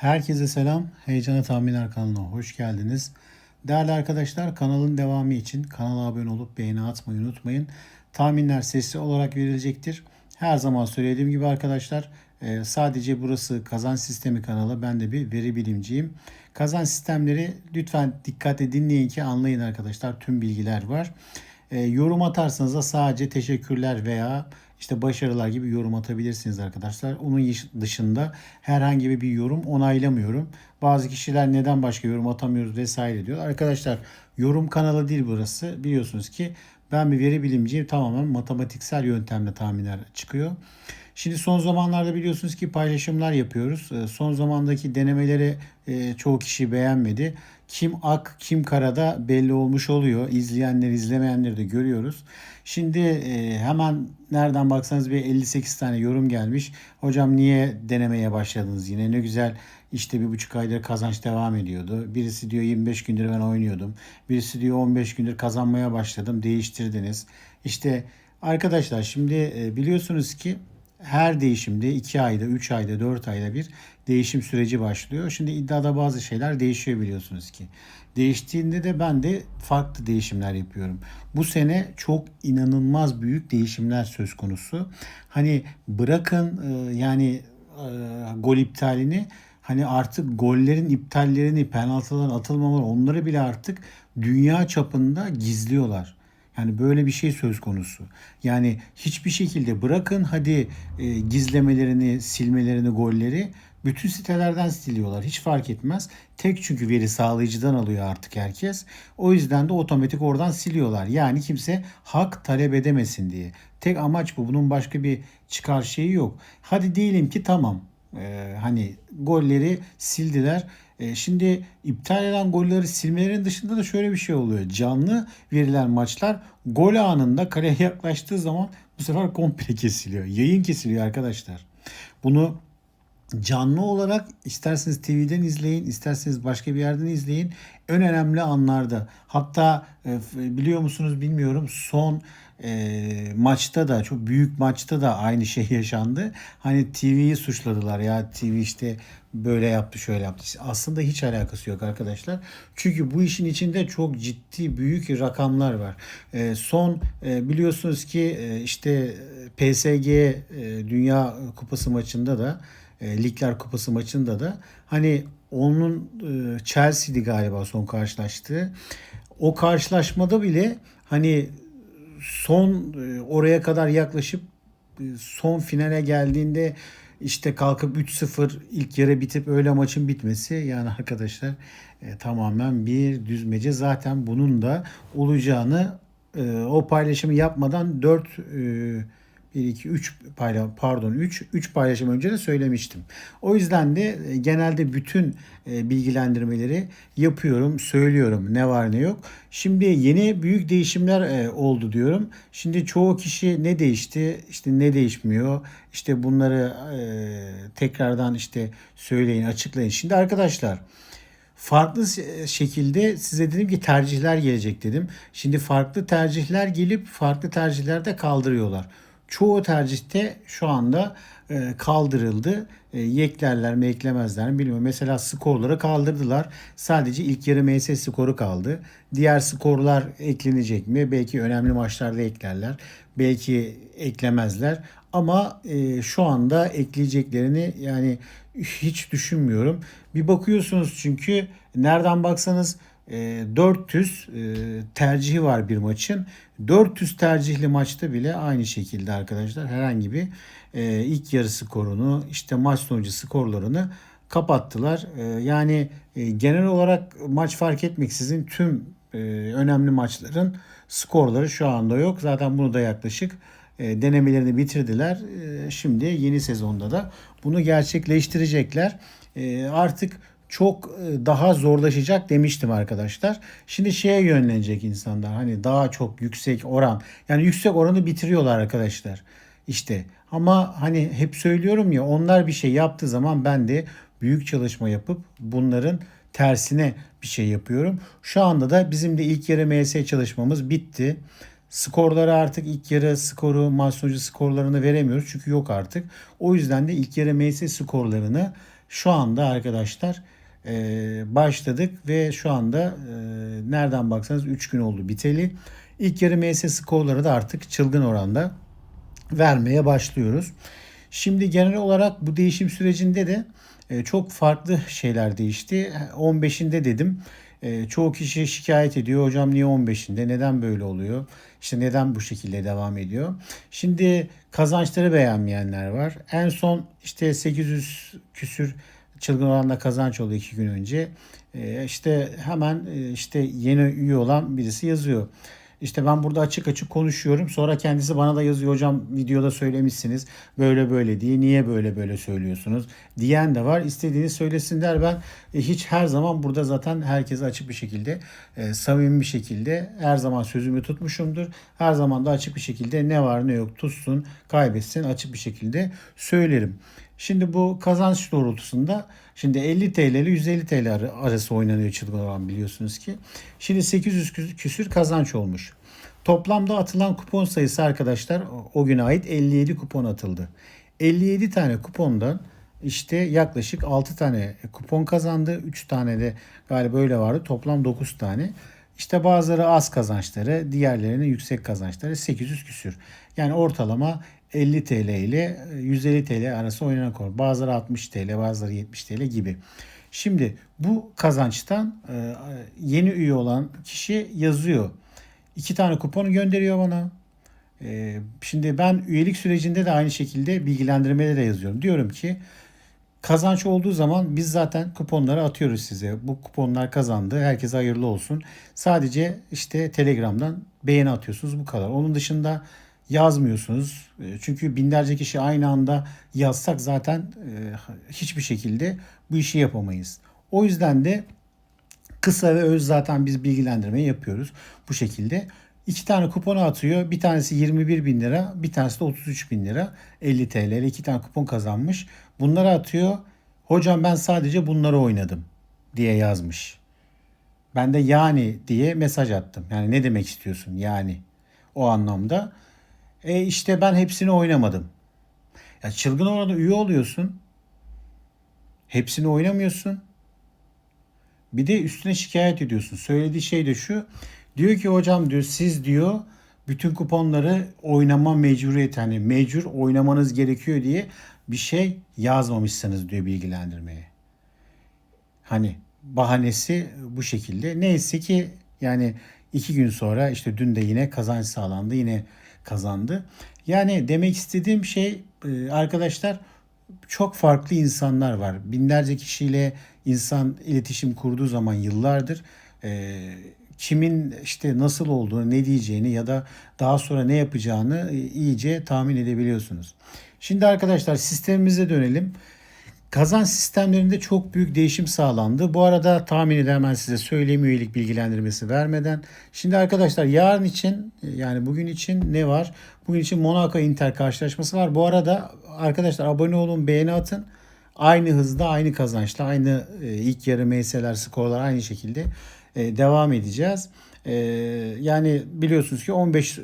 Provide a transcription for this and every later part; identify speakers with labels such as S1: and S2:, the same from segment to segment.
S1: Herkese selam. Heyecana Tahminler kanalına hoş geldiniz. Değerli arkadaşlar kanalın devamı için kanala abone olup beğeni atmayı unutmayın. Tahminler sesli olarak verilecektir. Her zaman söylediğim gibi arkadaşlar e, sadece burası kazanç sistemi kanalı. Ben de bir veri bilimciyim. Kazanç sistemleri lütfen dikkatle dinleyin ki anlayın arkadaşlar. Tüm bilgiler var. E, yorum atarsanız da sadece teşekkürler veya işte başarılar gibi yorum atabilirsiniz arkadaşlar. Onun dışında herhangi bir yorum onaylamıyorum. Bazı kişiler neden başka yorum atamıyoruz vesaire diyor. Arkadaşlar yorum kanalı değil burası. Biliyorsunuz ki ben bir veri bilimciyim. Tamamen matematiksel yöntemle tahminler çıkıyor. Şimdi son zamanlarda biliyorsunuz ki paylaşımlar yapıyoruz. Ee, Son zamandaki denemeleri e, çoğu kişi beğenmedi. Kim ak kim karada belli olmuş oluyor. İzleyenler izlemeyenleri de görüyoruz. Şimdi e, hemen nereden baksanız bir 58 tane yorum gelmiş. Hocam niye denemeye başladınız yine? Ne güzel işte bir buçuk aydır kazanç devam ediyordu. Birisi diyor 25 gündür ben oynuyordum. Birisi diyor 15 gündür kazanmaya başladım. Değiştirdiniz. İşte arkadaşlar şimdi e, biliyorsunuz ki her değişimde 2 ayda, 3 ayda, 4 ayda bir değişim süreci başlıyor. Şimdi iddiada bazı şeyler değişiyor biliyorsunuz ki. Değiştiğinde de ben de farklı değişimler yapıyorum. Bu sene çok inanılmaz büyük değişimler söz konusu. Hani bırakın e, yani e, gol iptalini hani artık gollerin iptallerini, penaltıların atılmamaları onları bile artık dünya çapında gizliyorlar. Yani böyle bir şey söz konusu. Yani hiçbir şekilde bırakın hadi e, gizlemelerini, silmelerini, golleri bütün sitelerden siliyorlar. Hiç fark etmez. Tek çünkü veri sağlayıcıdan alıyor artık herkes. O yüzden de otomatik oradan siliyorlar. Yani kimse hak talep edemesin diye. Tek amaç bu. Bunun başka bir çıkar şeyi yok. Hadi diyelim ki tamam. Ee, hani golleri sildiler. Ee, şimdi iptal eden golleri silmelerin dışında da şöyle bir şey oluyor. Canlı verilen maçlar gol anında kaleye yaklaştığı zaman bu sefer komple kesiliyor. Yayın kesiliyor arkadaşlar. Bunu canlı olarak isterseniz TV'den izleyin, isterseniz başka bir yerden izleyin. En önemli anlarda. Hatta e, biliyor musunuz bilmiyorum son e, maçta da çok büyük maçta da aynı şey yaşandı. Hani TV'yi suçladılar ya TV işte böyle yaptı şöyle yaptı. Aslında hiç alakası yok arkadaşlar. Çünkü bu işin içinde çok ciddi büyük rakamlar var. E, son e, biliyorsunuz ki e, işte PSG e, Dünya Kupası maçında da e, Ligler Kupası maçında da hani onun e, Chelsea'di galiba son karşılaştığı. O karşılaşmada bile hani son e, oraya kadar yaklaşıp e, son finale geldiğinde işte kalkıp 3-0 ilk yarı bitip öyle maçın bitmesi yani arkadaşlar e, tamamen bir düzmece. Zaten bunun da olacağını o paylaşımı yapmadan 4 e, 1, 2, 3 payla pardon 3 3 paylaşım önce de söylemiştim. O yüzden de e, genelde bütün e, bilgilendirmeleri yapıyorum, söylüyorum ne var ne yok. Şimdi yeni büyük değişimler e, oldu diyorum. Şimdi çoğu kişi ne değişti, işte ne değişmiyor, işte bunları tekrardan işte söyleyin, açıklayın. Şimdi arkadaşlar farklı şekilde size dedim ki tercihler gelecek dedim. Şimdi farklı tercihler gelip farklı tercihler de kaldırıyorlar çoğu tercihte şu anda e, kaldırıldı. E, yeklerler mi eklemezler mi bilmiyorum. Mesela skorları kaldırdılar. Sadece ilk yarı MS skoru kaldı. Diğer skorlar eklenecek mi? Belki önemli maçlarda eklerler. Belki eklemezler. Ama e, şu anda ekleyeceklerini yani hiç düşünmüyorum. Bir bakıyorsunuz çünkü nereden baksanız 400 e, e, tercihi var bir maçın. 400 tercihli maçta bile aynı şekilde arkadaşlar herhangi bir e, ilk yarı skorunu işte maç sonucu skorlarını kapattılar. Yani genel olarak maç fark etmeksizin tüm önemli maçların skorları şu anda yok. Zaten bunu da yaklaşık denemelerini bitirdiler. Şimdi yeni sezonda da bunu gerçekleştirecekler. Artık çok e, daha zorlaşacak demiştim arkadaşlar. Şimdi şeye yönlenecek insanlar. Hani daha çok yüksek oran. Yani yüksek oranı bitiriyorlar arkadaşlar. İşte ama hani hep söylüyorum ya onlar bir şey yaptığı zaman ben de büyük çalışma yapıp bunların tersine bir şey yapıyorum. Şu anda da bizim de ilk yarı MS çalışmamız bitti. Skorları artık ilk yarı skoru, maç sonucu skorlarını veremiyoruz çünkü yok artık. O yüzden de ilk yarı MS skorlarını şu anda arkadaşlar e, başladık ve şu anda e, nereden baksanız 3 gün oldu biteli. İlk yarı MS skorları da artık çılgın oranda vermeye başlıyoruz. Şimdi genel olarak bu değişim sürecinde de e, çok farklı şeyler değişti. 15'inde dedim. E, çoğu kişi şikayet ediyor. Hocam niye 15'inde? Neden böyle oluyor? İşte neden bu şekilde devam ediyor? Şimdi kazançları beğenmeyenler var. En son işte 800 küsür çılgın oranda kazanç oldu iki gün önce. E, işte hemen e, işte yeni üye olan birisi yazıyor. İşte ben burada açık açık konuşuyorum. Sonra kendisi bana da yazıyor hocam videoda söylemişsiniz böyle böyle diye. Niye böyle böyle söylüyorsunuz? Diyen de var. İstediğini söylesinler. Ben e, hiç her zaman burada zaten herkese açık bir şekilde, e, samimi bir şekilde her zaman sözümü tutmuşumdur. Her zaman da açık bir şekilde ne var ne yok tutsun, kaybetsin açık bir şekilde söylerim. Şimdi bu kazanç doğrultusunda şimdi 50 TL ile 150 TL arası oynanıyor çılgın oran biliyorsunuz ki. Şimdi 800 küsür kazanç olmuş. Toplamda atılan kupon sayısı arkadaşlar o güne ait 57 kupon atıldı. 57 tane kupondan işte yaklaşık 6 tane kupon kazandı. 3 tane de galiba öyle vardı. Toplam 9 tane. İşte bazıları az kazançları, diğerlerinin yüksek kazançları 800 küsür. Yani ortalama 50 TL ile 150 TL arası oynanan konu. Bazıları 60 TL, bazıları 70 TL gibi. Şimdi bu kazançtan e, yeni üye olan kişi yazıyor. İki tane kuponu gönderiyor bana. E, şimdi ben üyelik sürecinde de aynı şekilde bilgilendirmeleri de yazıyorum. Diyorum ki kazanç olduğu zaman biz zaten kuponları atıyoruz size. Bu kuponlar kazandı. Herkese hayırlı olsun. Sadece işte Telegram'dan beğeni atıyorsunuz bu kadar. Onun dışında yazmıyorsunuz. E, çünkü binlerce kişi aynı anda yazsak zaten e, hiçbir şekilde bu işi yapamayız. O yüzden de kısa ve öz zaten biz bilgilendirmeyi yapıyoruz bu şekilde. İki tane kuponu atıyor. Bir tanesi 21 bin lira, bir tanesi de 33 bin lira. 50 TL iki tane kupon kazanmış. Bunları atıyor. Hocam ben sadece bunları oynadım diye yazmış. Ben de yani diye mesaj attım. Yani ne demek istiyorsun yani o anlamda. E işte ben hepsini oynamadım. Ya çılgın orada üye oluyorsun. Hepsini oynamıyorsun. Bir de üstüne şikayet ediyorsun. Söylediği şey de şu. Diyor ki hocam diyor siz diyor bütün kuponları oynama mecburiyeti hani mecbur oynamanız gerekiyor diye bir şey yazmamışsınız diyor bilgilendirmeye. Hani bahanesi bu şekilde. Neyse ki yani iki gün sonra işte dün de yine kazanç sağlandı. Yine kazandı. Yani demek istediğim şey e, arkadaşlar çok farklı insanlar var. Binlerce kişiyle insan iletişim kurduğu zaman yıllardır e, kimin işte nasıl olduğunu, ne diyeceğini ya da daha sonra ne yapacağını e, iyice tahmin edebiliyorsunuz. Şimdi arkadaşlar sistemimize dönelim. Kazan sistemlerinde çok büyük değişim sağlandı. Bu arada tahmini de hemen size söyleyeyim üyelik bilgilendirmesi vermeden. Şimdi arkadaşlar yarın için yani bugün için ne var? Bugün için Monaco Inter karşılaşması var. Bu arada arkadaşlar abone olun beğeni atın. Aynı hızda aynı kazançla aynı e, ilk yarı MS'ler skorlar aynı şekilde e, devam edeceğiz. E, yani biliyorsunuz ki 15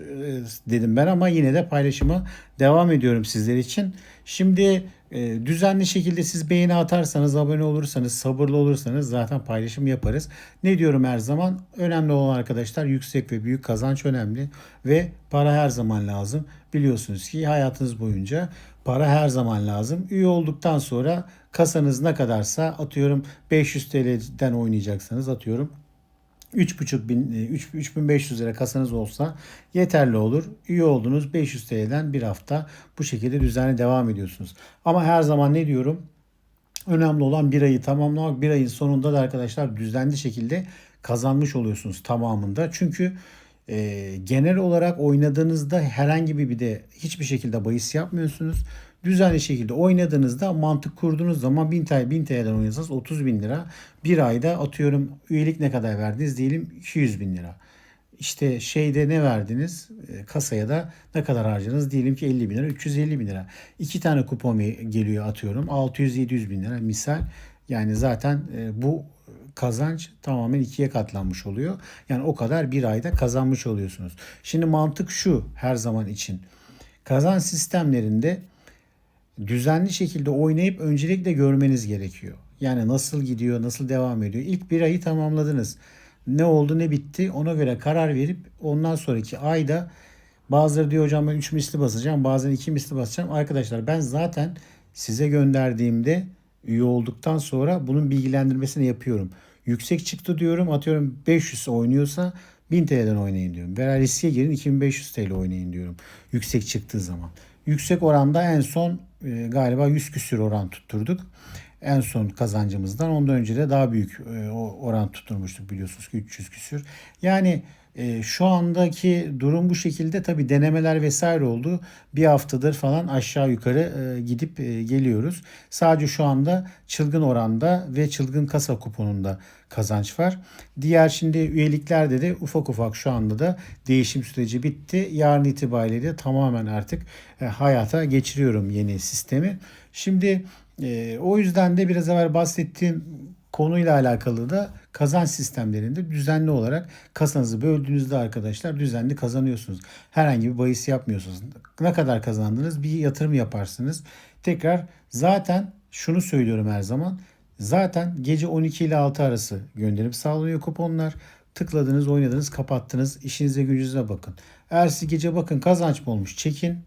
S1: dedim ben ama yine de paylaşımı devam ediyorum sizler için. Şimdi e, düzenli şekilde siz beğeni atarsanız, abone olursanız, sabırlı olursanız zaten paylaşım yaparız. Ne diyorum her zaman? Önemli olan arkadaşlar yüksek ve büyük kazanç önemli ve para her zaman lazım. Biliyorsunuz ki hayatınız boyunca para her zaman lazım. Üye olduktan sonra kasanız ne kadarsa atıyorum 500 TL'den oynayacaksanız atıyorum 3,5 bin, 3, 3500 lira kasanız olsa yeterli olur. Üye oldunuz 500 TL'den bir hafta bu şekilde düzenli devam ediyorsunuz. Ama her zaman ne diyorum? Önemli olan bir ayı tamamlamak. Bir ayın sonunda da arkadaşlar düzenli şekilde kazanmış oluyorsunuz tamamında. Çünkü e, genel olarak oynadığınızda herhangi bir bir de hiçbir şekilde bahis yapmıyorsunuz düzenli şekilde oynadığınızda mantık kurduğunuz zaman 1000 TL 1000 TL'den oynasanız 30 bin lira. Bir ayda atıyorum üyelik ne kadar verdiniz diyelim 200 bin lira. İşte şeyde ne verdiniz e, kasaya da ne kadar harcadınız diyelim ki 50 bin lira 350 bin lira. İki tane kupon geliyor atıyorum 600-700 bin lira misal. Yani zaten e, bu kazanç tamamen ikiye katlanmış oluyor. Yani o kadar bir ayda kazanmış oluyorsunuz. Şimdi mantık şu her zaman için. Kazanç sistemlerinde düzenli şekilde oynayıp öncelikle görmeniz gerekiyor. Yani nasıl gidiyor, nasıl devam ediyor. İlk bir ayı tamamladınız. Ne oldu, ne bitti ona göre karar verip ondan sonraki ayda bazıları diyor hocam ben 3 misli basacağım, bazen 2 misli basacağım. Arkadaşlar ben zaten size gönderdiğimde üye olduktan sonra bunun bilgilendirmesini yapıyorum. Yüksek çıktı diyorum atıyorum 500 oynuyorsa 1000 TL'den oynayın diyorum. Veya riske girin 2500 TL oynayın diyorum. Yüksek çıktığı zaman. Yüksek oranda en son e, galiba 100 küsür oran tutturduk. En son kazancımızdan ondan önce de daha büyük e, oran tutturmuştuk biliyorsunuz ki 300 küsür. Yani e, şu andaki durum bu şekilde tabi denemeler vesaire oldu. Bir haftadır falan aşağı yukarı e, gidip e, geliyoruz. Sadece şu anda çılgın oranda ve çılgın kasa kuponunda kazanç var. Diğer şimdi üyeliklerde de ufak ufak şu anda da değişim süreci bitti. Yarın itibariyle tamamen artık e, hayata geçiriyorum yeni sistemi. Şimdi e, o yüzden de biraz evvel bahsettiğim konuyla alakalı da kazanç sistemlerinde düzenli olarak kasanızı böldüğünüzde arkadaşlar düzenli kazanıyorsunuz. Herhangi bir bahis yapmıyorsunuz. Ne kadar kazandınız bir yatırım yaparsınız. Tekrar zaten şunu söylüyorum her zaman. Zaten gece 12 ile 6 arası gönderip sağlanıyor kuponlar. Tıkladınız, oynadınız, kapattınız. İşinize gücünüze bakın. Eğer siz gece bakın kazanç mı olmuş çekin.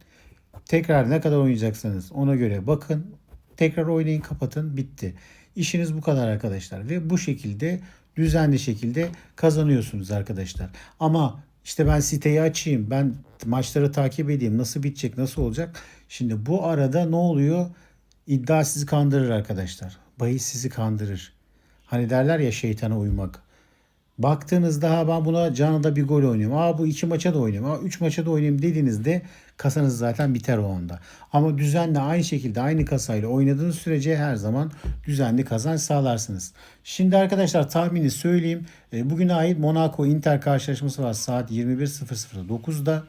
S1: Tekrar ne kadar oynayacaksanız ona göre bakın. Tekrar oynayın kapatın bitti. İşiniz bu kadar arkadaşlar ve bu şekilde düzenli şekilde kazanıyorsunuz arkadaşlar. Ama işte ben siteyi açayım, ben maçları takip edeyim, nasıl bitecek, nasıl olacak? Şimdi bu arada ne oluyor? İddia sizi kandırır arkadaşlar. Bahis sizi kandırır. Hani derler ya şeytana uymak. Baktığınızda ha ben buna canada bir gol oynuyorum. Aa bu iki maça da oynuyorum. Aa üç maça da oynayayım dediğinizde kasanız zaten biter o anda. Ama düzenli aynı şekilde aynı kasayla oynadığınız sürece her zaman düzenli kazanç sağlarsınız. Şimdi arkadaşlar tahmini söyleyeyim. E, Bugüne ait Monaco Inter karşılaşması var saat 21.00'9'da.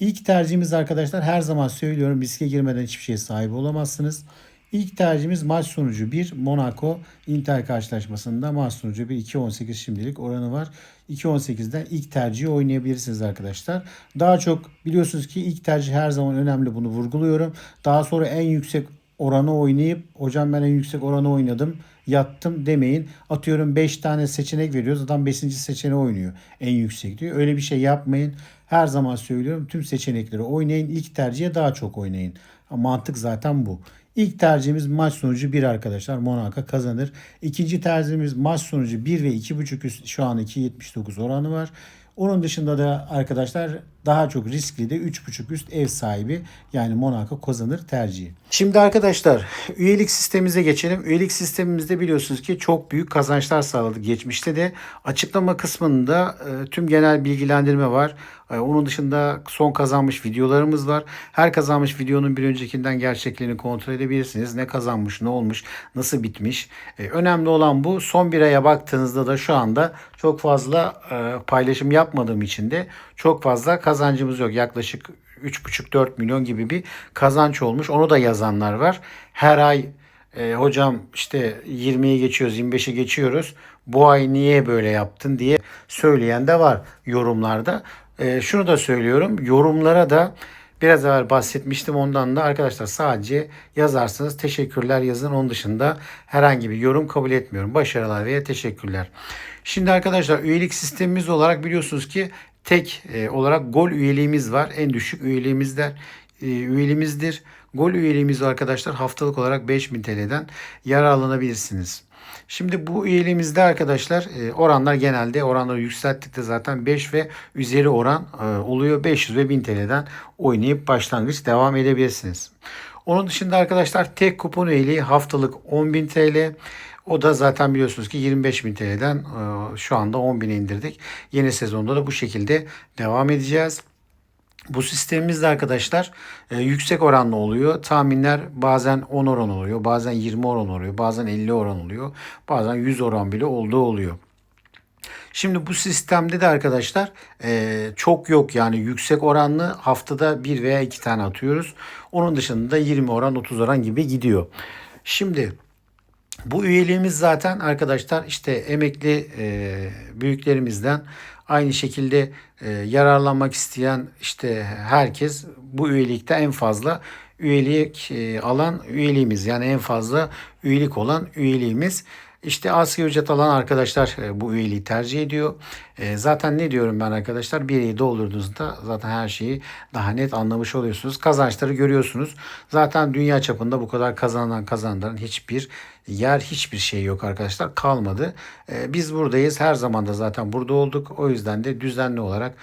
S1: İlk tercihimiz arkadaşlar her zaman söylüyorum riske girmeden hiçbir şeye sahip olamazsınız. İlk tercihimiz maç sonucu 1. Monaco Inter karşılaşmasında maç sonucu 1. 2.18 şimdilik oranı var. 2.18'den ilk tercihi oynayabilirsiniz arkadaşlar. Daha çok biliyorsunuz ki ilk tercih her zaman önemli bunu vurguluyorum. Daha sonra en yüksek oranı oynayıp hocam ben en yüksek oranı oynadım yattım demeyin. Atıyorum 5 tane seçenek veriyoruz. Adam 5. seçeneği oynuyor. En yüksek diyor. Öyle bir şey yapmayın. Her zaman söylüyorum tüm seçenekleri oynayın. İlk tercihe daha çok oynayın. Mantık zaten bu. İlk tercihimiz maç sonucu 1 arkadaşlar. Monaco kazanır. İkinci tercihimiz maç sonucu 1 ve 2.5 üst şu an 2.79 oranı var. Onun dışında da arkadaşlar daha çok riskli de 3.5 üst ev sahibi yani Monaco kazanır tercihi. Şimdi arkadaşlar üyelik sistemimize geçelim. Üyelik sistemimizde biliyorsunuz ki çok büyük kazançlar sağladık geçmişte de. Açıklama kısmında e, tüm genel bilgilendirme var. E, onun dışında son kazanmış videolarımız var. Her kazanmış videonun bir öncekinden gerçekliğini kontrol edebilirsiniz. Ne kazanmış, ne olmuş, nasıl bitmiş. E, önemli olan bu. Son bir aya baktığınızda da şu anda çok fazla e, paylaşım yapmadığım için de çok fazla kazancımız yok. Yaklaşık 3,5-4 milyon gibi bir kazanç olmuş. Onu da yazanlar var. Her ay e, hocam işte 20'ye geçiyoruz, 25'e geçiyoruz. Bu ay niye böyle yaptın diye söyleyen de var yorumlarda. E, şunu da söylüyorum. Yorumlara da biraz evvel bahsetmiştim. Ondan da arkadaşlar sadece yazarsınız. Teşekkürler yazın. Onun dışında herhangi bir yorum kabul etmiyorum. Başarılar veya teşekkürler. Şimdi arkadaşlar üyelik sistemimiz olarak biliyorsunuz ki tek e, olarak gol üyeliğimiz var. En düşük üyeliğimizde e, üyeliğimizdir. Gol üyeliğimiz arkadaşlar haftalık olarak 5000 TL'den yararlanabilirsiniz. Şimdi bu üyeliğimizde arkadaşlar e, oranlar genelde oranları yükselttikte zaten 5 ve üzeri oran e, oluyor. 500 ve 1000 TL'den oynayıp başlangıç devam edebilirsiniz. Onun dışında arkadaşlar tek kupon üyeliği haftalık 10.000 TL. O da zaten biliyorsunuz ki 25.000 TL'den e, şu anda 10.000'e indirdik. Yeni sezonda da bu şekilde devam edeceğiz. Bu sistemimizde arkadaşlar e, yüksek oranlı oluyor. Tahminler bazen 10 oran oluyor, bazen 20 oran oluyor, bazen 50 oran oluyor, bazen 100 oran bile olduğu oluyor. Şimdi bu sistemde de arkadaşlar e, çok yok yani yüksek oranlı haftada bir veya iki tane atıyoruz. Onun dışında da 20 oran 30 oran gibi gidiyor. Şimdi Bu üyeliğimiz zaten arkadaşlar işte emekli e, büyüklerimizden aynı şekilde e, yararlanmak isteyen işte herkes bu üyelikte en fazla üyelik e, alan üyeliğimiz yani en fazla üyelik olan üyeliğimiz. İşte asgari ücret alan arkadaşlar e, bu üyeliği tercih ediyor. E, zaten ne diyorum ben arkadaşlar? Bir ayı doldurduğunuzda zaten her şeyi daha net anlamış oluyorsunuz. Kazançları görüyorsunuz. Zaten dünya çapında bu kadar kazanan kazandıran hiçbir yer hiçbir şey yok arkadaşlar. Kalmadı. E, biz buradayız. Her zaman da zaten burada olduk. O yüzden de düzenli olarak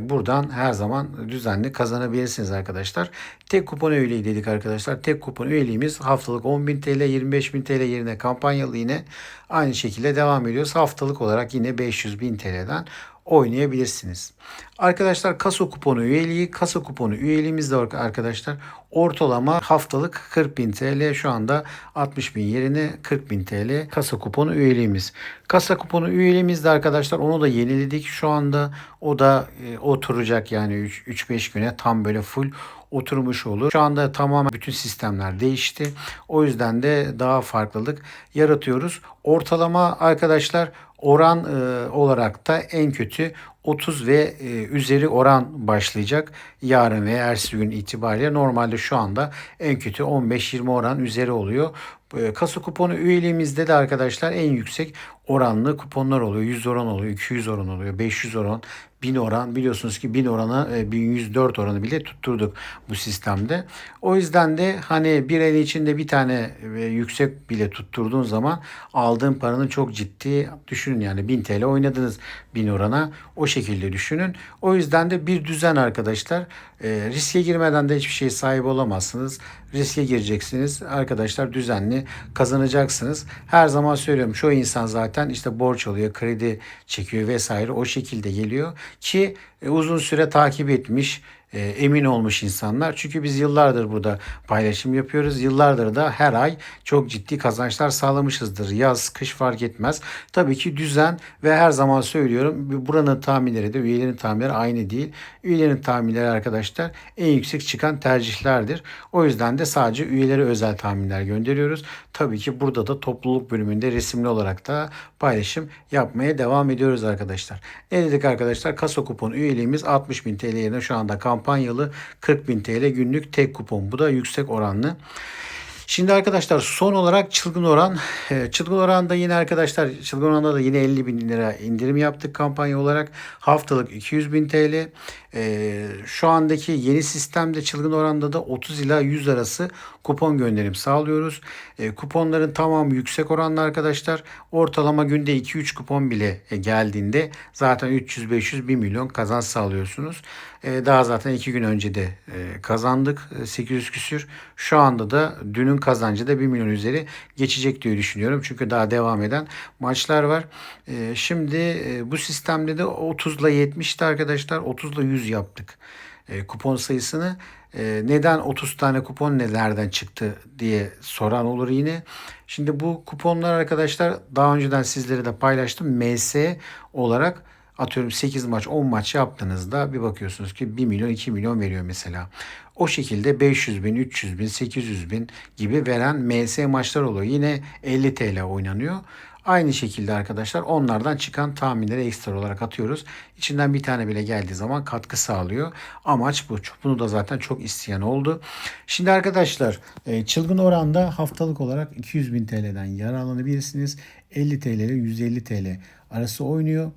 S1: buradan her zaman düzenli kazanabilirsiniz arkadaşlar. Tek kupon üyeliği dedik arkadaşlar. Tek kupon üyeliğimiz haftalık 10.000 TL, 25.000 TL yerine kampanyalı yine aynı şekilde devam ediyoruz. Haftalık olarak yine 500 bin TL'den oynayabilirsiniz. Arkadaşlar kasa kuponu üyeliği, kasa kuponu üyeliğimiz de arkadaşlar ortalama haftalık 40 bin TL şu anda 60 bin yerine 40 bin TL kasa kuponu üyeliğimiz. Kasa kuponu üyeliğimiz de arkadaşlar onu da yeniledik şu anda o da e, oturacak yani 3-5 güne tam böyle full oturmuş olur. Şu anda tamamen bütün sistemler değişti. O yüzden de daha farklılık yaratıyoruz. Ortalama arkadaşlar oran e, olarak da en kötü 30 ve e, üzeri oran başlayacak yarın ve ertesi gün itibariyle normalde şu anda en kötü 15-20 oran üzeri oluyor. E, kasa kuponu üyeliğimizde de arkadaşlar en yüksek oranlı kuponlar oluyor. 100 oran oluyor, 200 oran oluyor, 500 oran, 1000 oran. Biliyorsunuz ki 1000 oranı 1104 oranı bile tutturduk bu sistemde. O yüzden de hani bir el içinde bir tane yüksek bile tutturduğun zaman aldığın paranın çok ciddi düşünün yani 1000 TL oynadınız 1000 orana. O şekilde düşünün. O yüzden de bir düzen arkadaşlar. E, riske girmeden de hiçbir şey sahip olamazsınız. Riske gireceksiniz. Arkadaşlar düzenli kazanacaksınız. Her zaman söylüyorum çoğu insan zaten işte borç alıyor, kredi çekiyor vesaire o şekilde geliyor ki e, uzun süre takip etmiş e, emin olmuş insanlar. Çünkü biz yıllardır burada paylaşım yapıyoruz. Yıllardır da her ay çok ciddi kazançlar sağlamışızdır. Yaz, kış fark etmez. Tabii ki düzen ve her zaman söylüyorum buranın tahminleri de üyelerin tahminleri aynı değil. Üyelerin tahminleri arkadaşlar en yüksek çıkan tercihlerdir. O yüzden de sadece üyelere özel tahminler gönderiyoruz. Tabii ki burada da topluluk bölümünde resimli olarak da paylaşım yapmaya devam ediyoruz arkadaşlar. Ne dedik arkadaşlar? Kasa kupon üyeliğimiz 60.000 TL yerine şu anda kampanyalı 40.000 TL günlük tek kupon. Bu da yüksek oranlı. Şimdi arkadaşlar son olarak çılgın oran. Ee, çılgın oranda yine arkadaşlar çılgın oranda da yine 50 bin lira indirim yaptık kampanya olarak. Haftalık 200 bin TL. Ee, şu andaki yeni sistemde çılgın oranda da 30 ila 100 arası kupon gönderim sağlıyoruz. Ee, kuponların tamamı yüksek oranlı arkadaşlar. Ortalama günde 2-3 kupon bile e, geldiğinde zaten 300-500 1 milyon kazanç sağlıyorsunuz. daha zaten 2 gün önce de e, kazandık 800 küsür. Şu anda da dünün kazancı da 1 milyon üzeri geçecek diye düşünüyorum. Çünkü daha devam eden maçlar var. şimdi e, bu sistemde de 30 ile 70'ti arkadaşlar. 30 ile 100 yaptık e, kupon sayısını. E, neden 30 tane kupon nelerden çıktı diye soran olur yine. Şimdi bu kuponlar arkadaşlar daha önceden sizlere de paylaştım. MS olarak atıyorum 8 maç 10 maç yaptığınızda bir bakıyorsunuz ki 1 milyon 2 milyon veriyor mesela. O şekilde 500 bin, 300 bin, 800 bin gibi veren MS maçlar oluyor. Yine 50 TL oynanıyor. Aynı şekilde arkadaşlar onlardan çıkan tahminleri ekstra olarak atıyoruz. İçinden bir tane bile geldiği zaman katkı sağlıyor. Amaç bu. Bunu da zaten çok isteyen oldu. Şimdi arkadaşlar e, çılgın oranda haftalık olarak 200 bin TL'den yararlanabilirsiniz. 50 TL ile 150 TL arası oynuyor.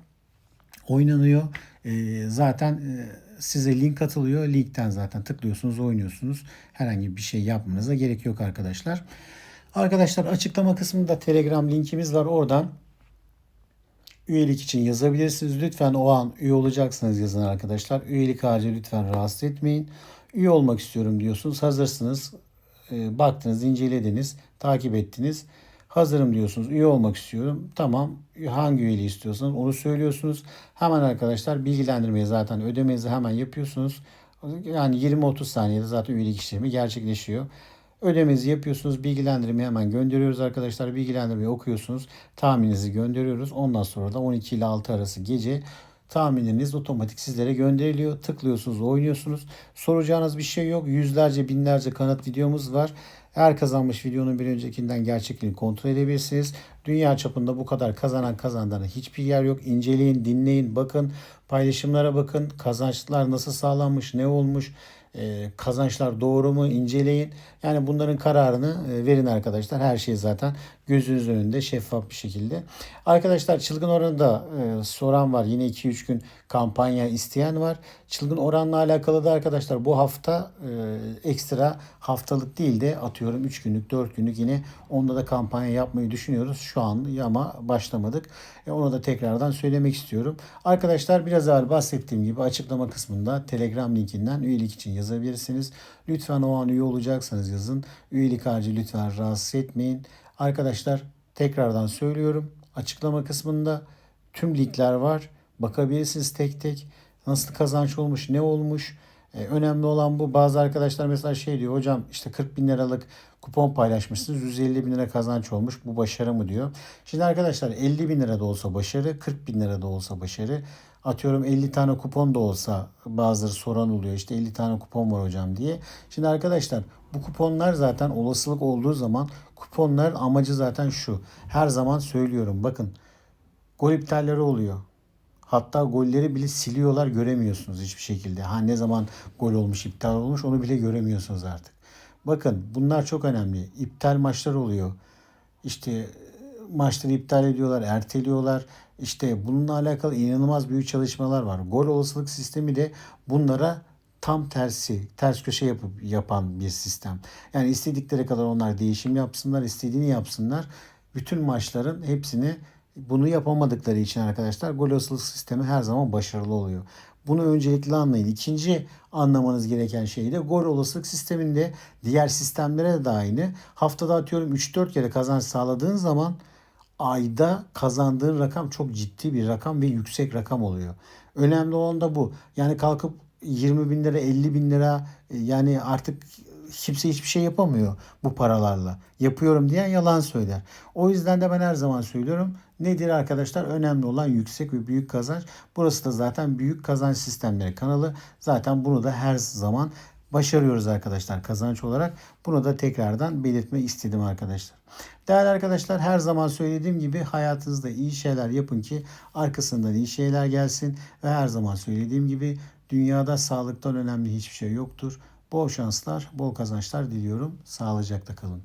S1: Oynanıyor. E, zaten e, size link atılıyor. Linkten zaten tıklıyorsunuz, oynuyorsunuz. Herhangi bir şey yapmanıza gerek yok arkadaşlar. Arkadaşlar açıklama kısmında Telegram linkimiz var. Oradan üyelik için yazabilirsiniz. Lütfen o an üye olacaksınız yazın arkadaşlar. Üyelik harcı lütfen rahatsız etmeyin. Üye olmak istiyorum diyorsunuz. Hazırsınız. E, baktınız, incelediniz, takip ettiniz. Hazırım diyorsunuz. Üye olmak istiyorum. Tamam. Hangi üyeliği istiyorsanız onu söylüyorsunuz. Hemen arkadaşlar bilgilendirmeyi zaten ödemenizi hemen yapıyorsunuz. Yani 20-30 saniyede zaten üyelik işlemi gerçekleşiyor. Ödemenizi yapıyorsunuz. Bilgilendirmeyi hemen gönderiyoruz arkadaşlar. Bilgilendirmeyi okuyorsunuz. Tahmininizi gönderiyoruz. Ondan sonra da 12 ile 6 arası gece tahminleriniz otomatik sizlere gönderiliyor. Tıklıyorsunuz, oynuyorsunuz. Soracağınız bir şey yok. Yüzlerce, binlerce kanıt videomuz var. Her kazanmış videonun bir öncekinden gerçekliğini kontrol edebilirsiniz. Dünya çapında bu kadar kazanan kazandığına hiçbir yer yok. İnceleyin, dinleyin, bakın. Paylaşımlara bakın. Kazançlar nasıl sağlanmış, ne olmuş. Ee, kazançlar doğru mu inceleyin. Yani bunların kararını e, verin arkadaşlar. Her şey zaten gözünüz önünde şeffaf bir şekilde. Arkadaşlar çılgın oranı da e, soran var. Yine 2-3 gün kampanya isteyen var. Çılgın oranla alakalı da arkadaşlar bu hafta e, ekstra haftalık değil de atıyorum 3 günlük 4 günlük yine onda da kampanya yapmayı düşünüyoruz. Şu an ama başlamadık. Onu da tekrardan söylemek istiyorum. Arkadaşlar biraz evvel bahsettiğim gibi açıklama kısmında Telegram linkinden üyelik için yazabilirsiniz. Lütfen o an üye olacaksanız yazın. Üyelik harcı lütfen rahatsız etmeyin. Arkadaşlar tekrardan söylüyorum. Açıklama kısmında tüm linkler var. Bakabilirsiniz tek tek. Nasıl kazanç olmuş, ne olmuş. Ee, önemli olan bu. Bazı arkadaşlar mesela şey diyor. Hocam işte 40 bin liralık kupon paylaşmışsınız. 150 bin lira kazanç olmuş. Bu başarı mı diyor. Şimdi arkadaşlar 50 bin lira da olsa başarı. 40 bin lira da olsa başarı. Atıyorum 50 tane kupon da olsa bazıları soran oluyor. İşte 50 tane kupon var hocam diye. Şimdi arkadaşlar bu kuponlar zaten olasılık olduğu zaman kuponların amacı zaten şu. Her zaman söylüyorum. Bakın gol iptalleri oluyor. Hatta golleri bile siliyorlar göremiyorsunuz hiçbir şekilde. Ha ne zaman gol olmuş, iptal olmuş onu bile göremiyorsunuz artık. Bakın bunlar çok önemli. İptal maçlar oluyor. İşte maçları iptal ediyorlar, erteliyorlar. İşte bununla alakalı inanılmaz büyük çalışmalar var. Gol olasılık sistemi de bunlara tam tersi, ters köşe yapıp yapan bir sistem. Yani istedikleri kadar onlar değişim yapsınlar, istediğini yapsınlar. Bütün maçların hepsini bunu yapamadıkları için arkadaşlar gol olasılık sistemi her zaman başarılı oluyor. Bunu öncelikle anlayın. İkinci anlamanız gereken şey de gol olasılık sisteminde diğer sistemlere de aynı. Haftada atıyorum 3-4 kere kazanç sağladığın zaman ayda kazandığın rakam çok ciddi bir rakam ve yüksek rakam oluyor. Önemli olan da bu. Yani kalkıp 20 bin lira 50 bin lira yani artık kimse hiçbir şey yapamıyor bu paralarla. Yapıyorum diyen yalan söyler. O yüzden de ben her zaman söylüyorum. Nedir arkadaşlar? Önemli olan yüksek ve büyük kazanç. Burası da zaten büyük kazanç sistemleri kanalı. Zaten bunu da her zaman başarıyoruz arkadaşlar kazanç olarak. Bunu da tekrardan belirtmek istedim arkadaşlar. Değerli arkadaşlar her zaman söylediğim gibi hayatınızda iyi şeyler yapın ki arkasından iyi şeyler gelsin. Ve her zaman söylediğim gibi dünyada sağlıktan önemli hiçbir şey yoktur. Bol şanslar, bol kazançlar diliyorum. Sağlıcakla kalın.